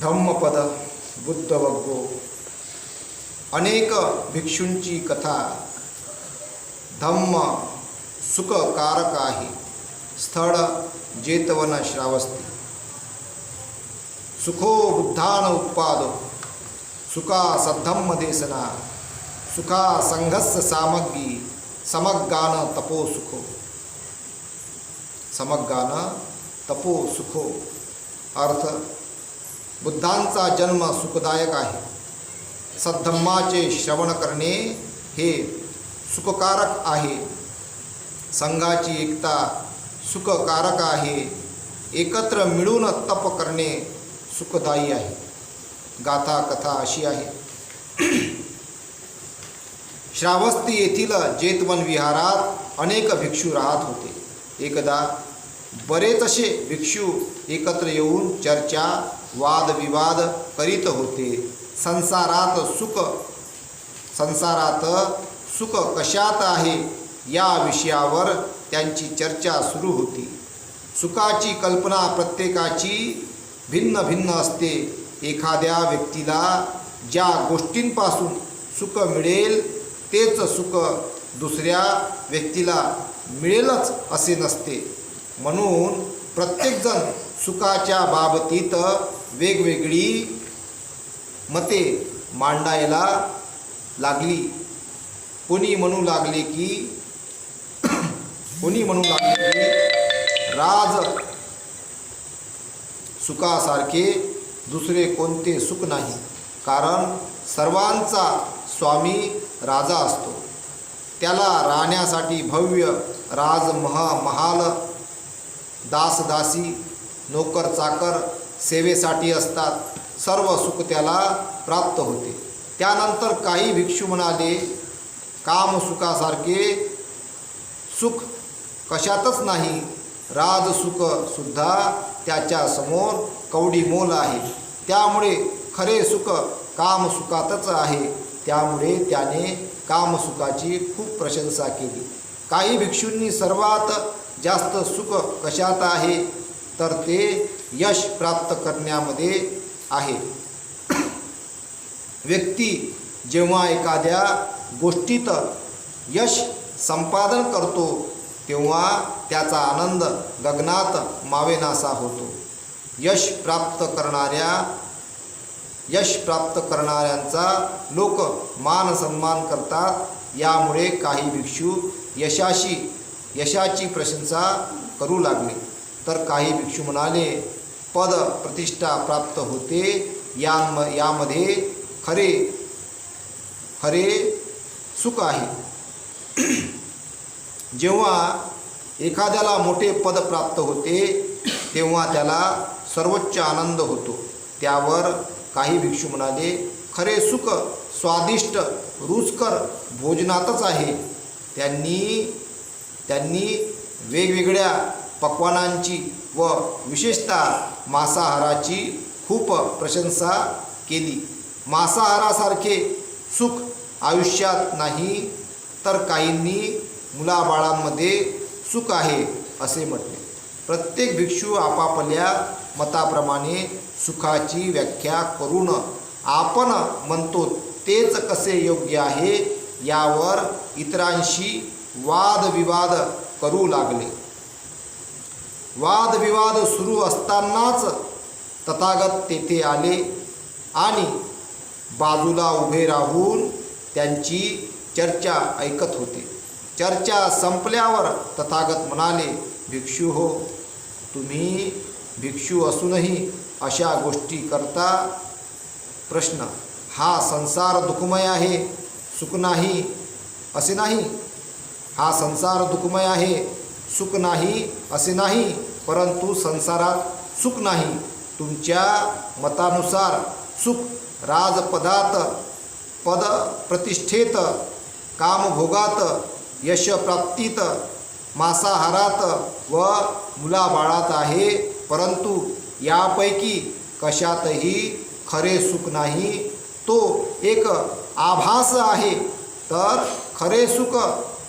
धम्मपद बुद्धवग्गो. अनेक भिक्षूंची कथा. धम्म सुखकारक आहे स्थळ जेतवन श्रावस्ती. सुखो बुद्धान उत्पादो. सुखा सद्धम्म देसना. सुखा संघस्य सामग्री समग्गान तपो सुखो. समग्गान तपो सुखो. अर्थ बुद्धांचा जन्म सुखदायक आहे. सद्धम्माचे श्रवण करणे हे सुखकारक आहे. संघाची एकता सुखकारक आहे. एकत्र मिळून तप करणे सुखदायी आहे. गाथा कथा अशी आहे. श्रावस्ती येथील जेतवन विहारात अनेक भिक्षू राहत होते. एकदा बरेच असे भिक्षू एकत्र येऊन चर्चा वादविवाद करीत होते. संसारात सुख संसारात सुख कशात आहे या विषयावर त्यांची चर्चा सुरू होती. सुखाची कल्पना प्रत्येकाची भिन्न भिन्न असते. एखाद्या व्यक्तीला ज्या गोष्टींपासून सुख मिळेल तेच सुख दुसऱ्या व्यक्तीला मिळेलच असे नसते. म्हणून प्रत्येकजण सुखाच्या बाबतीत वेगवेगळी मते मांडायला लागली. कोणी म्हणू लागले की कोणी म्हणू लागले की राज सुखासारखे दुसरे कोणते सुख नाही. कारण सर्वांचा स्वामी राजा असतो. त्याला राहण्यासाठी भव्य राजमहा महाल दासदासी नोकर चाकर सेवेसाठी असतात. सर्व सुख त्याला प्राप्त होते. त्यानंतर काही भिक्षू म्हणाले कामसुखासारखे सुख कशातच नाही. राजसुखसुद्धा त्याच्यासमोर त्याच्या कवडी मोल आहे. त्यामुळे खरे सुख कामसुखातच आहे. त्यामुळे त्याने कामसुखाची खूप प्रशंसा केली. काही भिक्षूंनी सर्वात जास्त सुख कशात आहे? तर ते यश प्राप्त करण्यामध्ये आहे. व्यक्ती जेव्हा एखाद्या गोष्टीत यश संपादन करतो तेव्हा त्याचा आनंद गगनात मावेनासा होतो. यश प्राप्त करणाऱ्या यश प्राप्त करणाऱ्यांचा लोक मान सन्मान करतात. यामुळे काही भिक्षू यशाशी यशाची प्रशंसा करू लागले. तर काही भिक्षू म्हणाले पद प्रतिष्ठा प्राप्त होते. याम यामध्ये खरे खरे सुख आहे. जेव्हा एखाद्याला मोठे पद प्राप्त होते तेव्हा त्याला सर्वोच्च आनंद होतो. त्यावर काही भिक्षू म्हणाले खरे सुख स्वादिष्ट रुचकर भोजनातच आहे. त्यांनी त्यांनी वेगवेगळ्या पक्वानांची व विशेषतः मांसाहाराची खूप प्रशंसा केली. मांसाहारासारखे सुख आयुष्यात नाही तर काहींनी मुलाबाळांमध्ये सुख आहे असे म्हटले. प्रत्येक भिक्षू आपापल्या मताप्रमाणे सुखाची व्याख्या करून आपण म्हणतो तेच कसे योग्य आहे? यावर इतरांशी वादविवाद करू लागले. वादविवाद सुरू असतानाच तथागत तेथे आले आणि बाजूला उभे राहून त्यांची चर्चा ऐकत होते. चर्चा संपल्यावर तथागत म्हणाले भिक्षू हो तुम्ही भिक्षू असूनही अशा गोष्टी करता प्रश्न. हा संसार दुःखमय आहे सुख नाही असे नाही. हा संसार दुःखमय आहे सुख नाही असे नाही. परंतु संसारात सुख नाही. तुमच्या मतानुसार सुख राजपदात पद प्रतिष्ठेत कामभोगात यशप्राप्तीत मांसाहारात व मुलाबाळात आहे. परंतु यापैकी कशातही खरे सुख नाही. तो एक आभास आहे. तर खरे सुख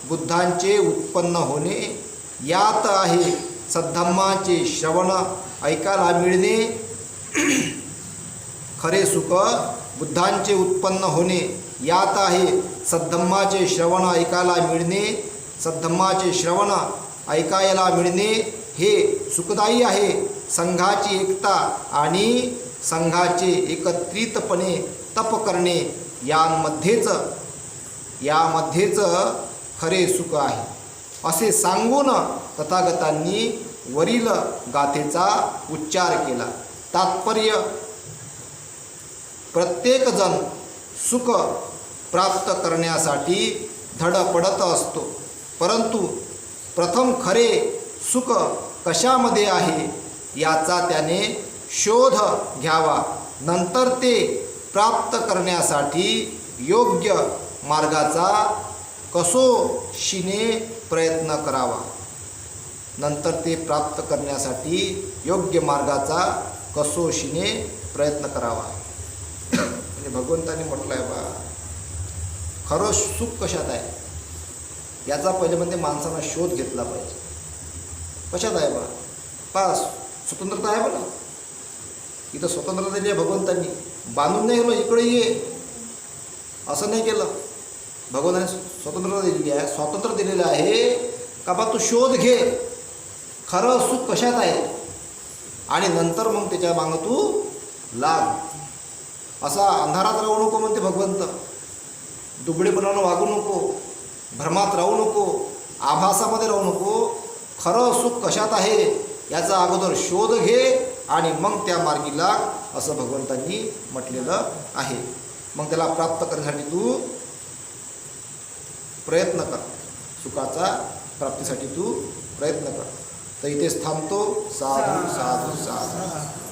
बुद्धांचे उत्पन्न होणे यात आहे. सद्धम्माचे श्रवण ऐकायला मिळणे खरे सुख बुद्धांचे उत्पन्न होणे यात आहे सद्धम्माचे श्रवण ऐकायला मिळणे सद्धम्माचे श्रवण ऐकायला मिळणे हे सुखदायी आहे. संघाची एकता आणि संघाचे एकत्रितपणे तप करणे यांमध्येच यामध्येच खरे सुख आहे. असे सांगून तथागतांनी वरील गाथेचा उच्चार केला. तात्पर्य प्रत्येकजण सुख प्राप्त करण्यासाठी धडपडत असतो. परंतु प्रथम खरे सुख कशामध्ये आहे याचा त्याने शोध घ्यावा. नंतर ते प्राप्त करण्यासाठी योग्य मार्गाचा कसोशीने प्रयत्न करावा. नंतर ते प्राप्त करण्यासाठी योग्य मार्गाचा कसोशीने प्रयत्न करावा. म्हणजे भगवंताने म्हटलं आहे बा खरं सुख कशात आहे? याचा पहिले म्हणजे माणसानं शोध घेतला पाहिजे. कशात आहे बा? पास स्वतंत्रता आहे बघा इथं स्वतंत्रता दिली आहे भगवंतांनी. बांधून नाही गेलो इकडे ये. असं नाही केलं. भगवंताने स्वतंत्रता दिलेली आहे. स्वातंत्र्य दिलेलं आहे. का बा तू शोध घे. खरं सुख कशात आहे? आणि नंतर मग त्याच्या मागं तू लाग. असा अंधारात राहू नको म्हणते भगवंत. दुबळेपणानं वागू नको. भ्रमात राहू नको. आभासामध्ये राहू नको. खरं सुख कशात आहे? याचा अगोदर शोध घे आणि मग त्या मार्गी लाग असं भगवंतांनी म्हटलेलं आहे. मग त्याला प्राप्त करण्यासाठी तू प्रयत्न कर. सुखाचा प्राप्तीसाठी तू प्रयत्न कर. तर इथेच थांबतो. साधू साधू साधू.